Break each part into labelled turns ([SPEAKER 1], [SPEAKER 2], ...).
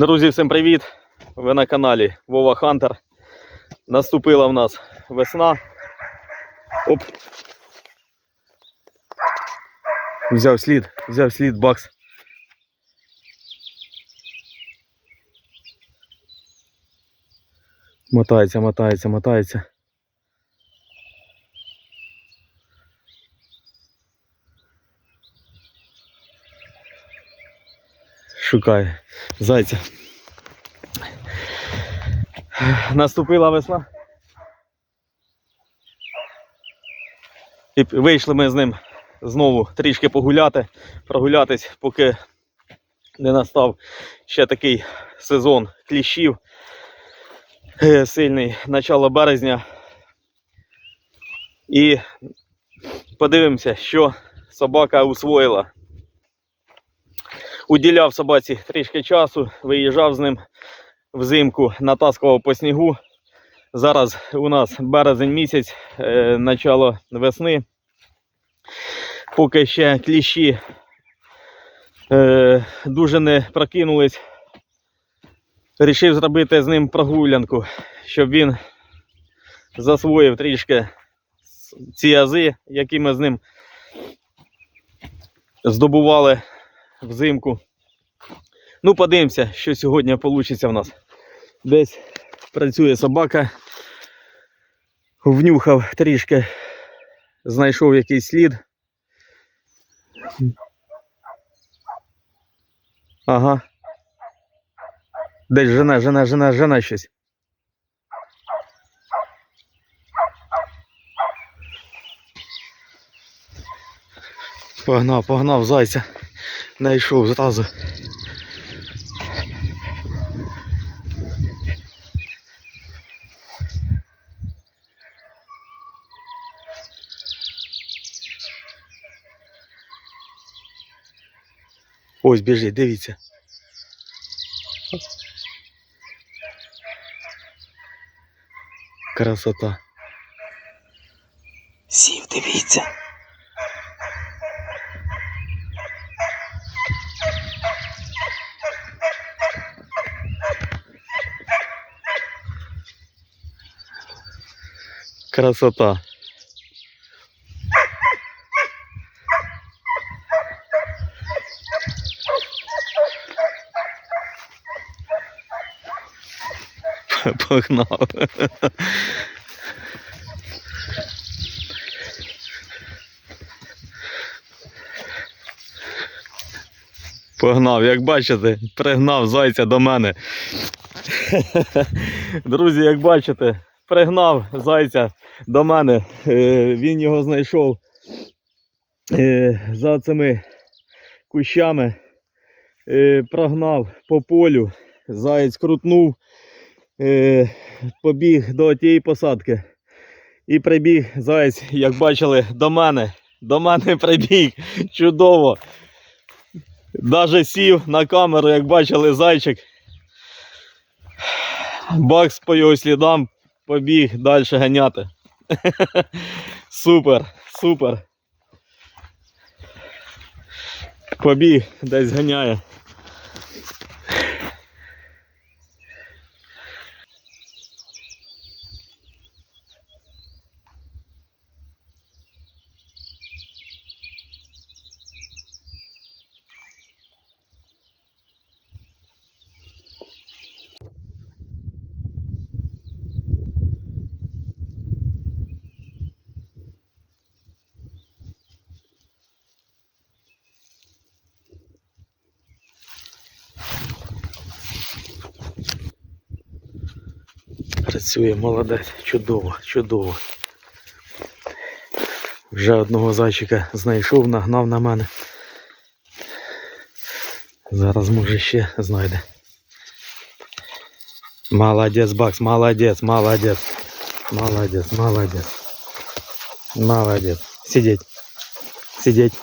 [SPEAKER 1] Друзі, всім привіт! Ви на каналі Вова Хантер. Наступила в нас весна. Оп. Взяв слід, взяв слід бакс. Мотається, мотається, мотається. Шукає зайця. Наступила весна. І вийшли ми з ним знову трішки погуляти, прогулятись, поки не настав ще такий сезон кліщів е, сильний, начало березня. І подивимося, що собака усвоїла. Уділяв собаці трішки часу, виїжджав з ним взимку, натаскував по снігу. Зараз у нас березень місяць, е, начало весни. Поки ще кліщі е, дуже не прокинулись. Рішив зробити з ним прогулянку, щоб він засвоїв трішки ці ази, які ми з ним здобували взимку. Ну, подивимося, що сьогодні вийде в нас. Десь працює собака. Внюхав трішки, знайшов якийсь слід. Ага. Десь жена, жена, жена, жена щось. Погнав, погнав зайця. Найшов зразу. Ось біжить, дивіться. Красота. Сів, дивіться. Красота. Погнав. Погнав, як бачите, пригнав зайця до мене. Друзі, як бачите, пригнав зайця до мене. Е, Він його знайшов е, за цими кущами, Е, прогнав по полю, заєць крутнув, побіг до тієї посадки. І прибіг заєць, як бачили, до мене. До мене прибіг. Чудово. Даже сів на камеру, як бачили, зайчик. Бакс по його слідам побіг далі ганяти. Супер, супер. Побіг, десь ганяє. Працює молодець, чудово, чудово. Вже одного зайчика знайшов, нагнав на мене. Зараз може ще знайде. Молодець, Бакс, молодець, молодець. Молодець, молодець. Молодець. Сидеть. Сидеть.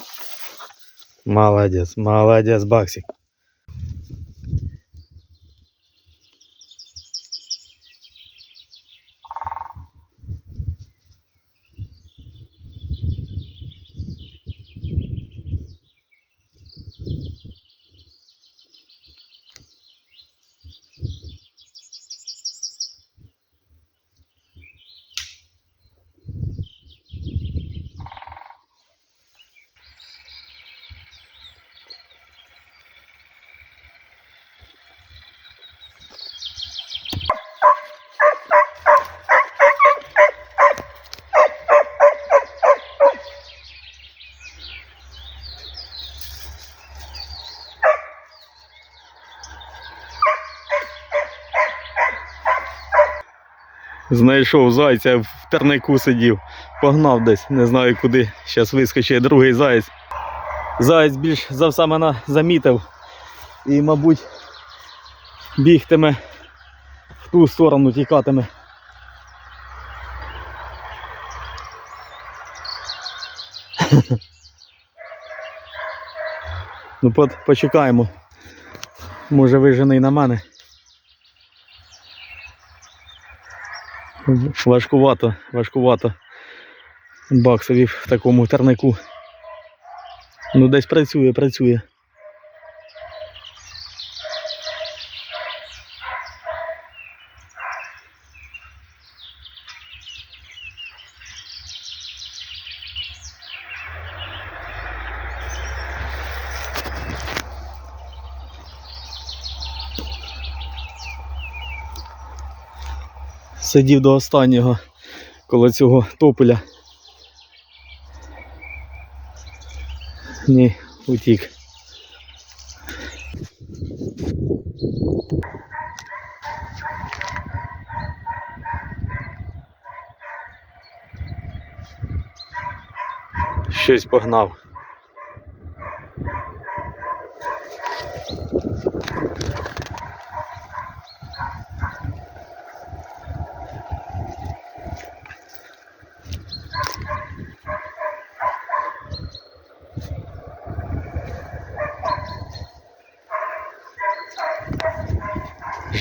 [SPEAKER 1] Молодець, молодець, Баксик. Знайшов зайця, в тернику сидів. Погнав десь, не знаю куди. Зараз вискочить другий заєць. Заєць більш за все мене замітив. І, мабуть, бігтиме в ту сторону, тікатиме. Ну, почекаємо. Може вижений на мене. Важкувато, важкувато. Баксові в такому тернику. Ну десь працює, працює. Сидів до останнього коло цього тополя. Ні, утік. Щось погнав.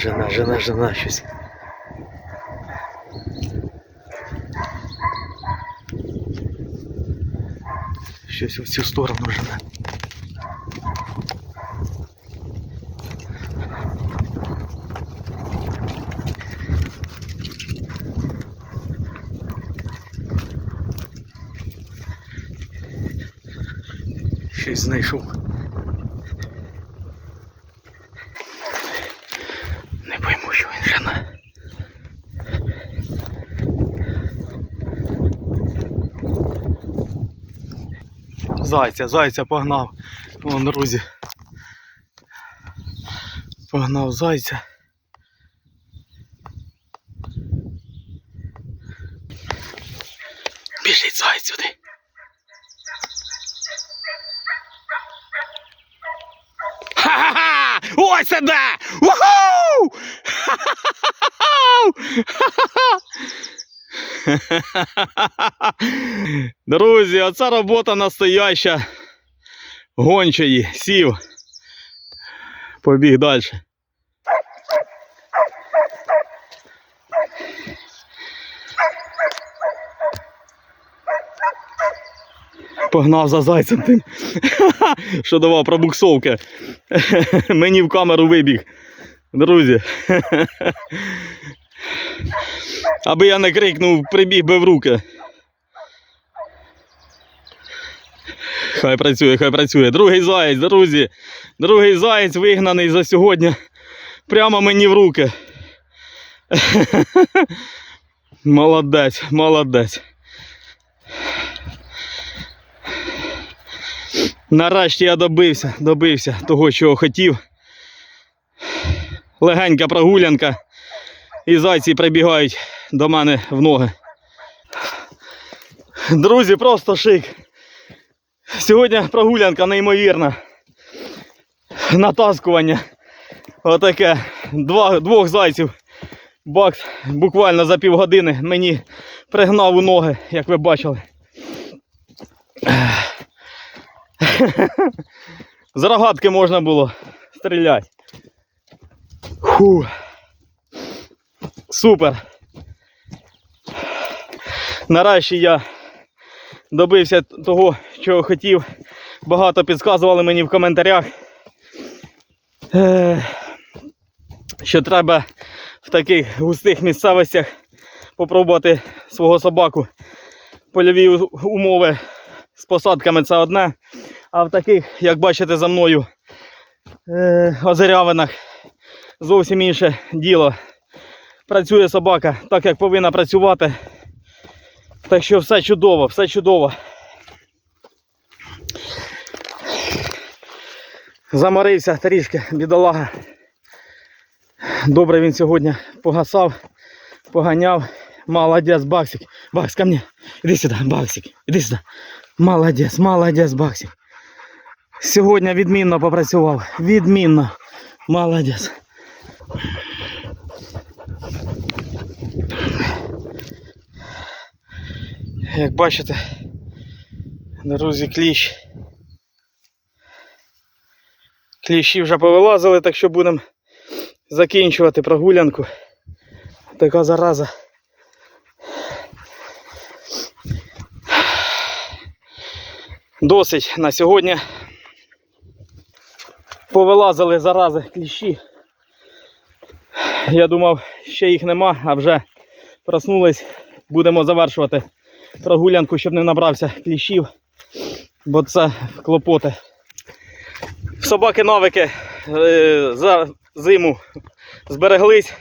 [SPEAKER 1] Жена, жена, жена щось. Щось в цю сторону жене. Щось знайшов. Зайця, зайця погнав. Вон, друзі. Погнав зайця. Біжить зайць сюди. Ха-ха-ха! Ось іде! Уху! Друзі, оця робота настояща. Гончої, сів. Побіг далі. Погнав за зайцем тим, що давав пробуксовки. Мені в камеру вибіг. Друзі. Аби я не крикнув, прибіг би в руки. Хай працює, хай працює. Другий заєць, друзі. Другий заєць вигнаний за сьогодні. Прямо мені в руки. Молодець, молодець. Нарешті я добився, добився того, чого хотів. Легенька прогулянка. І зайці прибігають до мене в ноги. Друзі, просто шик. Сьогодні прогулянка неймовірна. Натаскування. Отаке. Два, двох зайців. Бакс буквально за півгодини мені пригнав у ноги, як ви бачили. З рогатки можна було стріляти. Фу. Супер. Нарешті я добився того, чого хотів. Багато підказували мені в коментарях, е, що треба в таких густих місцевостях попробувати свого собаку. Польові умови з посадками це одне, а в таких, як бачите за мною, е, озерявинах зовсім інше діло. Працює собака так, як повинна працювати. Так що все чудово, все чудово. Заморився трішки, бідолага. Добре він сьогодні погасав,
[SPEAKER 2] Поганяв. Молодець, Баксик. Бакс, ко мне. Іди сюди, Баксик. Іди сюди. Молодець, молодець, Баксик. Сьогодні відмінно попрацював. Відмінно. Молодець. Як бачите, друзі, кліщ. Кліщі вже повилазили, так що будемо закінчувати прогулянку. Така зараза. Досить на сьогодні. Повилазили зарази кліщі. Я думав, ще їх нема, а вже проснулись. Будемо завершувати прогулянку, щоб не набрався кліщів, бо це клопоти. Собаки навики е, за зиму збереглись.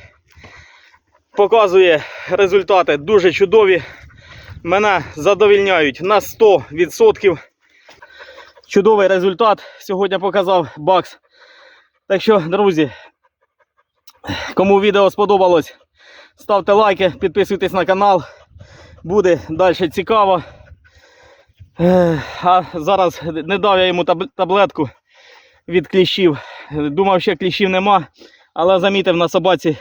[SPEAKER 2] Показує результати дуже чудові. Мене задовільняють на 100%. Чудовий результат сьогодні показав Бакс. Так що, друзі, кому відео сподобалось, ставте лайки, підписуйтесь на канал. Буде далі цікаво. Е, А зараз не дав я йому таблетку від кліщів. Думав, що кліщів нема, але замітив на собаці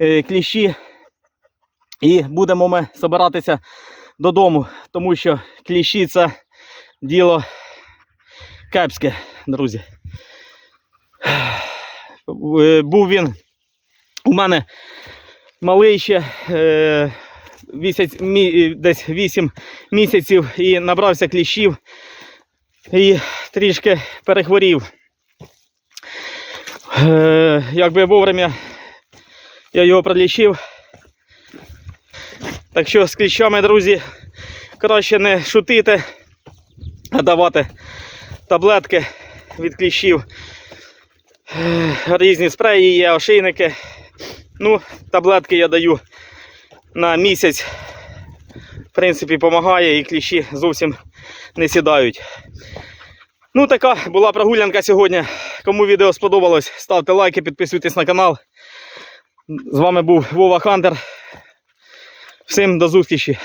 [SPEAKER 2] е, кліщі. І будемо ми збиратися додому, тому що кліщі це діло кепське, друзі. Е, Був він у мене малий ще е, десь 8 місяців і набрався кліщів і трішки перехворів. Е, якби вовремя я його пролічив. Так що з кліщами, друзі, краще не шутити, а давати таблетки від кліщів. Е, Різні спреї є, ошейники. Ну, таблетки я даю на місяць. В принципі, допомагає і кліщі зовсім не сідають. Ну, така була прогулянка сьогодні. Кому відео сподобалось, ставте лайки, підписуйтесь на канал. З вами був Вова Хантер. Всім до зустрічі.